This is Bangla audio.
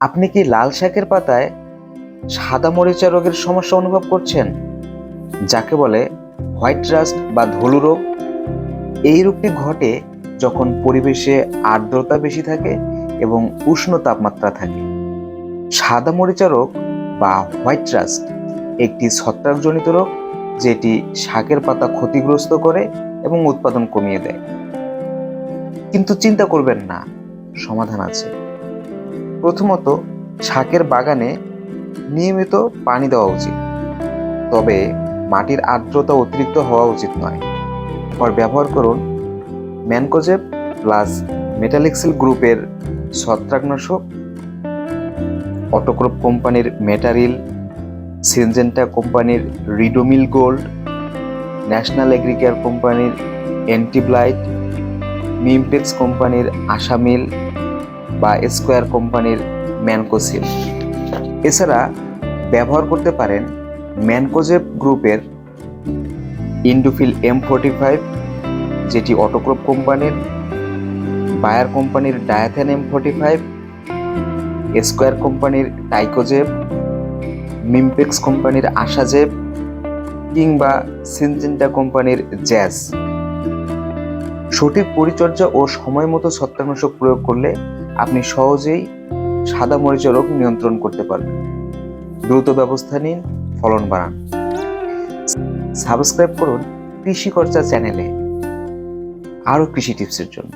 আপনি কি লাল শাকের পাতায় সাদা মরিচা রোগের সমস্যা অনুভব করছেন? যাকে বলে হোয়াইট রাস্ট বা ধলু রোগ। এই রোগটি ঘটে যখন পরিবেশে আর্দ্রতা বেশি থাকে এবং উষ্ণ তাপমাত্রা থাকে। সাদা মরিচা রোগ বা হোয়াইট রাস্ট একটি ছত্রাকজনিত রোগ যেটি শাকের পাতা ক্ষতিগ্রস্ত করে এবং উৎপাদন কমিয়ে দেয়। কিন্তু চিন্তা করবেন না, সমাধান আছে। প্রথমত শাকের বাগানে নিয়মিত পানি দেওয়া উচিত। তবে মাটির আর্দ্রতা অতিরিক্ত হওয়া উচিত নয়। পর ব্যবহার করুন ম্যানকোজেব প্লাস মেটালিক্সিল গ্রুপের ছত্রাকনাশক। অটোক্রপ কোম্পানির মেটারিল, সিনজেন্টা কোম্পানির রিডোমিল গোল্ড, ন্যাশনাল এগ্রিকেয়ার কোম্পানির অ্যান্টিব্লাইট মিমপেক্স কোম্পানির আশামিল বা স্কোয়ার কোম্পানির ম্যানকোসিল এছাড়া ব্যবহার করতে পারেন ম্যানকোজেব গ্রুপের ইন্ডোফিল এম ফোর্টি ফাইভ, যেটি অটোক্রপ কোম্পানির, বায়ার কোম্পানির Dithane M forty five, Square কোম্পানির টাইকোজেব, মিমপেক্স কোম্পানির আশাজেব, কিংবা সিনজেন্টা কোম্পানির জ্যাজ। সঠিক পরিচর্যা ও সময় মতো ছত্রাকনাশক প্রয়োগ করলে আপনি সহজেই সাদা মরিচা রোগ নিয়ন্ত্রণ করতে পারবেন। দ্রুত ব্যবস্থা নিন, ফলন বাড়ান। সাবস্ক্রাইব করুন কৃষি চর্চা চ্যানেলে আরও কৃষি টিপসের জন্য।